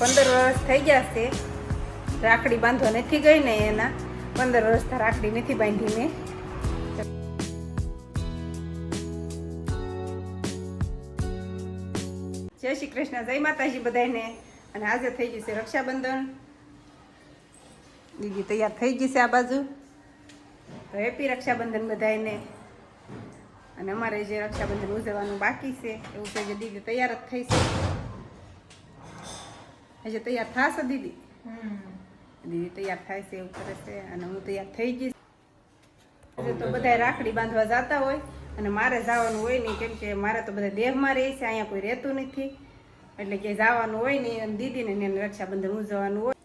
પંદર વર્ષ થઈ ગયા છે. રાખડી બાંધવા નથી ગઈ ને એના. પંદર વર્ષથી રાખડી નથી બાંધી મેં જય શ્રી કૃષ્ણ, જય માતાજી બધાને અને આજે થઈ ગયું છે રક્ષાબંધન. દીદી તૈયાર થઈ ગઈ છે આ બાજુ. તો હેપી રક્ષાબંધન બધાને અને અમારે જે રક્ષાબંધન ઉજવવાનું બાકી છે, એવું છે જે દીદી તૈયાર જ થઈ છે. હજી તૈયાર થશે દીદી. દીદી તૈયાર થાય છે એવું કરે છે અને હું તૈયાર થઈ ગઈ તો બધા રાખડી બાંધવા જતા હોય અને મારે જવાનું હોય નહીં કેમ કે મારે તો બધા દેહમાં રહે છે અહીંયા કોઈ રહેતું નથી. એટલે કે જવાનું હોય નહીં અને દીદીને એને રક્ષાબંધન ઉજવવાનું હોય.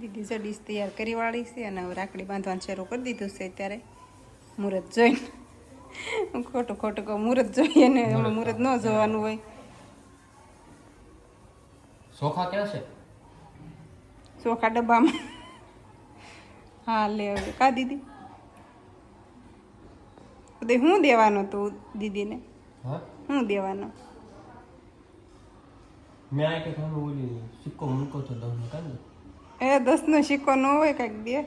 દીદી જડીશ તૈયાર કરી વાળી છે અને હવે રાખડી બાંધવાનું શરૂ કરી દીધું છે અત્યારે. મુહૂર્ત જોઈને. ખોટું ખોટું કહું મુહૂર્ત જોઈએ ને હમણાં મુહૂર્ત ન જોવાનું હોય. સોખા ક્યાં છે? ચોખા ડબ્બામાં. હા લે હવે. કા દીદી? બધે હું દેવાનો તું દીદીને? હા? હું દેવાનો? મેં આ કે તમે ઓલી સિક્કો મૂકો તો દમ કાઢ એ દસનો સિક્કો ન હોય કાંઈક દે.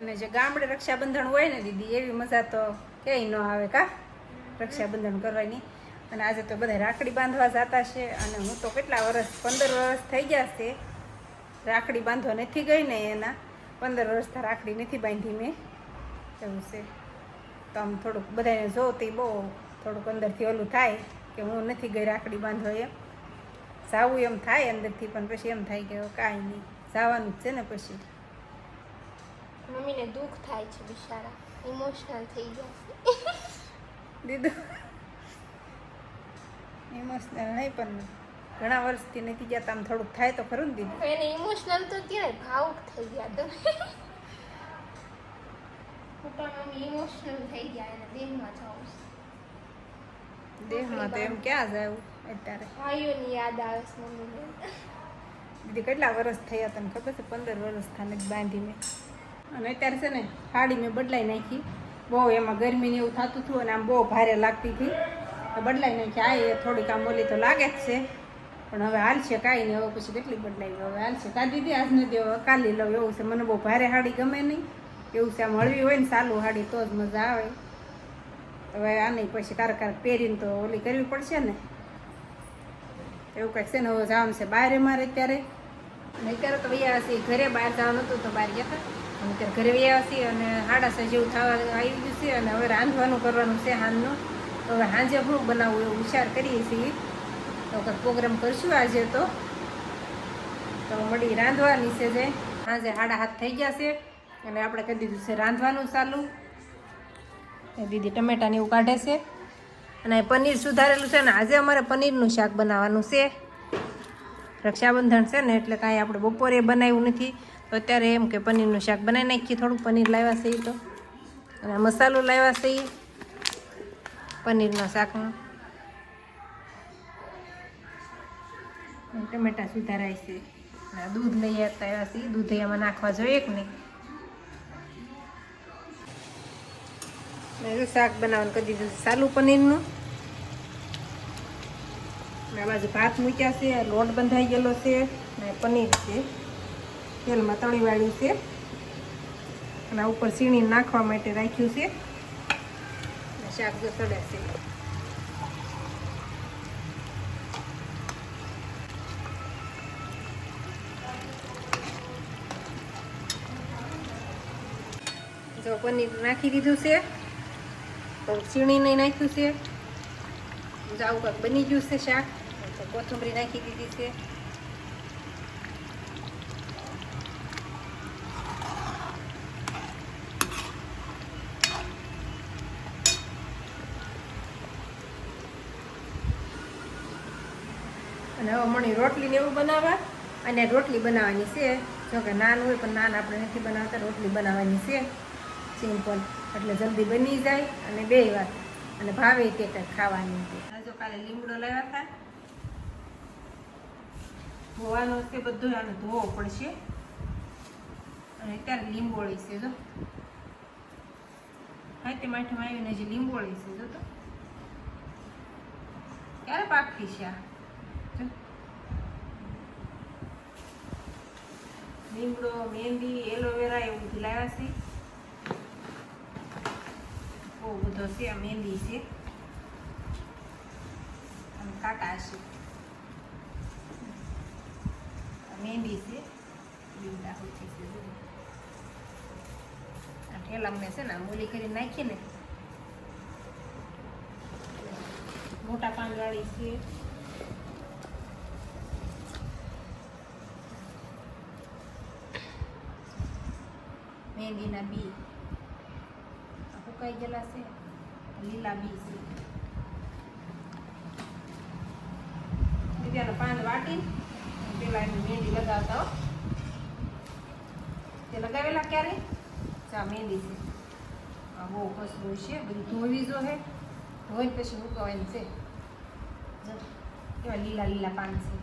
અને જે ગામડે રક્ષાબંધન હોય ને દીદી એવી મજા તો ક્યાંય ન આવે કા? રક્ષાબંધન કરવાની. અને આજે તો બધા રાખડી બાંધવા જતા છે અને હું તો કેટલા વર્ષ પંદર વર્ષ થઈ ગયા છે. રાખડી બાંધવા નથી ગઈ ને એના. પંદર વર્ષથી રાખડી નથી બાંધી મેં. એવું છે. તો આમ થોડુંક બધાને જોતી બહુ થોડુંક અંદરથી ઓલું થાય કે હું નથી ગઈ રાખડી બાંધવા એમ. જાવું એમ થાય અંદરથી પણ પછી એમ થાય કે કાંઈ નહીં. જવાનું જ છે ને પછી. મમ્મીને દુઃખ થાય છે બિચારા. ઇમોશનલ થઈ ગયા દીધું ઇમોશનલ નહીં પણ ઘણા વર્ષથી નથી ગયા તો આમ થોડુંક થાય તો ખરું ને દીદી? એને ઇમોશનલ તો ક્યાંય ભાવુક થઈ ગયા તમે? પપ્પા મમ્મી ઇમોશનલ થઈ ગયા એને દેહમાં જાઉં દેહમાં તો એમ ક્યાં જાય અત્યારે? ભાઈઓની યાદ આવે છે મમ્મીને. દીદી કેટલા વર્ષ થયા તને ખબર છે? પંદર વર્ષ થાને જ બાંધી મેં અને અત્યારે છે ને સાડી મેં બદલાઈ નાખી. બહુ એમાં ગરમી ને એવું થતું હતું અને આમ બહુ ભારે લાગતી હતી. તો બદલાઈ નાખી. એ થોડીક આમ ઓલી તો લાગે જ છે. પણ હવે હાલશે કાંઈ નહીં. હવે પછી કેટલી બદલાઈ હવે હાલશે કા દીદી આજ નથી, હવે કાલી લઉં. એવું છે. મને બહુ ભારે હાડી ગમે નહીં. એવું છે. આમ હળવી હોય ને સાલું હાડી તો જ મજા આવે. હવે આની પછી કારક કારક પહેરીને તો ઓલી કરવી પડશે ને. એવું કંઈક છે ને. હવે જવાનું છે બહાર મારે અત્યારે. અત્યારે તો વૈયા છીએ ઘરે બહાર જવાનું હતું તો બહાર ગયા હતા. અમે અત્યારે ઘરે વૈયા છીએ અને સાડા છ જેવું થવા આવી ગયું છે અને હવે રાંધવાનું કરવાનું છે હાંજનું તો હવે સાંજે શું બનાવવું એવો વિચાર કરીએ છીએ. તો કંઈક પ્રોગ્રામ કરશું આજે તો. તો મળી રાંધવાની છે જે. સાંજે સાડા હાથ થઈ ગયા છે. અને આપણે કહી દીધું છે રાંધવાનું ચાલુ. દીદી ટમેટાને એવું કાઢે છે. અને પનીર સુધારેલું છે ને આજે અમારે પનીરનું શાક બનાવવાનું છે. રક્ષાબંધન છે ને એટલે કાંઈ આપણે બપોરે બનાવ્યું નથી. તો અત્યારે એમ કે પનીરનું શાક બનાવી નાખીએ. થોડુંક પનીર લાવ્યા છે તો. અને મસાલો લાવ્યા છે પનીરના શાકમાં ટમેટા સુધારાય છે. દૂધ લઈ આવતા દૂધ એમાં નાખવા જોઈએ કે નહીં? શાક બનાવવાનું કરી દીધું સાલું પનીરનું. આ બાજુ ભાત મૂક્યા છે. લોટ બંધાઈ ગયેલો છે. ને પનીર છે. તેલમાં તળી વાળ્યું છે. અને ઉપર સીણી નાખવા માટે રાખ્યું છે. શાક જો સડે જો પનીર નાખી દીધું છે, તો ચીણી નહીં નાખ્યું છે. જો આવું બની ગયું છે શાક, તો નાખી દીધી છે. હવે મણી રોટલી ને એવું બનાવવા. અને રોટલી બનાવવાની છે. જો કે નાન હોય પણ નાન આપણે નથી બનાવતા, રોટલી બનાવવાની છે. સિમ્પલ. એટલે જલ્દી બની જાય અને બે વાર. અને ભાવે તે કંઈક ખાવાની હજુ કાલે લીમડો લાવ્યા હતા. ધોવાનો છે બધું આને ધોવો પડશે. અને અત્યારે લીંબોળી છે, જો. હા, તે માઠામાં આવીને હજી લીંબોળી છે, જો તો. ક્યારે પાકતી છે આ? લીમડો મહેંદી એલોવેરા એવું બધું લાવ્યા છે. બહુ બધો છે આ મહેંદી છે. અને કાંટા છે. મહેંદી છે. લીમડા હોય છે આ ઠેલા મેં છે ને મૂલી કરી નાખીએ ને. મોટા પાનવાળી છે. મહેંદીના બી સુકાઈ ગયેલા છે લીલા બી છે બીજાનું પાન વાટી પેલા એની મહેંદી લગાવતા તે લગાવેલા ક્યારે ચા મહેંદી છે આ બહુ કસરું છે બધું ધોવી જો હે ધોઈ પછી મૂકવાનું છે કેવા લીલા લીલા પાન છે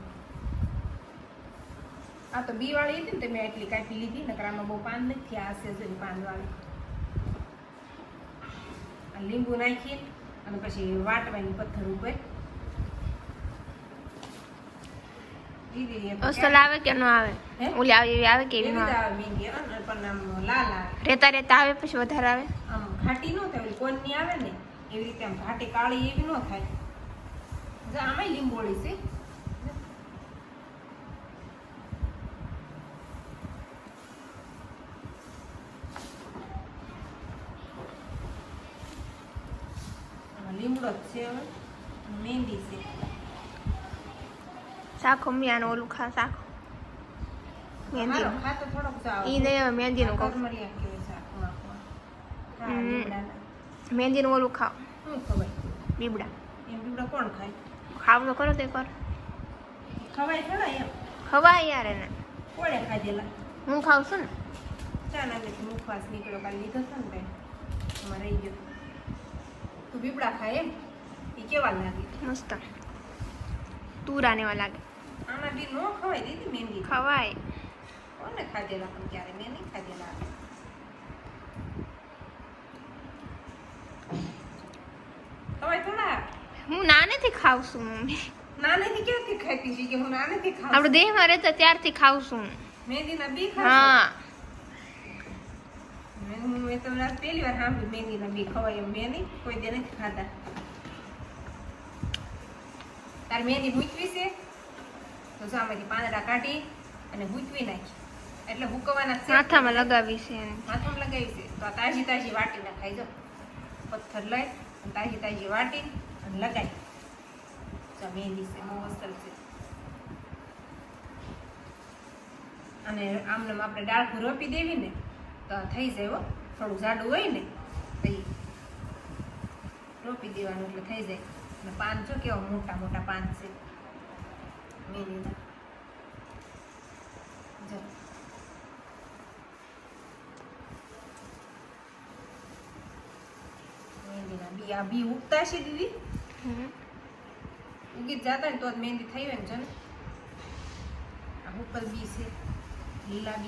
આ તો બી વાળી હતી ને તે મેં એટલી કાપી લીધી નકરામાં બહુ પાન નથી આ છે જો પાન વાળી. આ લીંબુ નાખી અને પછી વાટવાની પથ્થર ઉપર. દીદી એ તો અસલ આવે કે ન આવે? ઓલી આવે એવી આવે કે એવી ન આવે? રેતા રેતા પછી વધારે આવે? આમ ઘાટી ન થાય કોનની આવે ને એવી રીતે આમ ઘાટી કાળી એવી ન થાય. આમાં લીંબોળી છે. લીમડો જ છે હવે મહેંદી છે શાખો મિયાનું ઓલું ખા શાખો મહેંદી ઈ નહીં હવે મહેંદીનું કહું. મહેંદીનું ઓલું ખાવ બીબડા કોણ ખાય ખાવ તો કરો તે કર ખવાય થોડા એમ ખવાય યાર એને ખાધેલા હું ખાઉં છું ને ચા ના લીધે નીકળ્યો કાલે લીધો હતો ને બેન રહી ગયો તું બીબડા ખાય એમ. એ કેવા લાગે? મસ્ત. તુરાને એવા લાગે. આના બી નો ખવાય દીદી મહેંદી ખવાય. કોને ખાધેલા પણ ક્યારે? મેં નહીં ખાધેલા. ખવાય થોડા? હું નાનેથી ખાઉં છું મમ્મી. નાનેથી ક્યાંથી ખાતી છે કે હું નાનેથી ખાઉં આપણે દેહમાં રહેતા ત્યારથી ખાવ છું મહેંદીના બી ખાવ હા. હું મેં તો પહેલી વાર સાંભળ્યું મહેંદીના બી ખવાય એમ મેંદી કોઈ દે નથી ખાતા તાર મહેંદી ભૂચવી છે? તો આમાંથી પાંદડા કાઢી અને ભૂચવી નાખી. એટલે હુકવાના છે. માથામાં લગાવી છે માથામાં લગાવી છે. તો તાજી તાજી વાટી નાખાય જો. પથ્થર લઈ અને તાજી તાજી વાટી અને લગાવી. તો મહેંદી છે બહુ અસર છે. અને આમને આમ આપણે ડાળખું રોપી દેવી ને થઈ જાય હો. થોડું જાડું હોય ને તો રોપી દેવાનું એટલે થઈ જાય. અને પાન જો કેવા મોટા મોટા પાન છે? મહેંદીના જો. મહેંદીના બી આ બી ઉગતા છે દીદી. ઉગી જ જાતા ને તો જ મહેંદી થઈ હોય ને જન. આ ઉપર બી છે. લીલા બી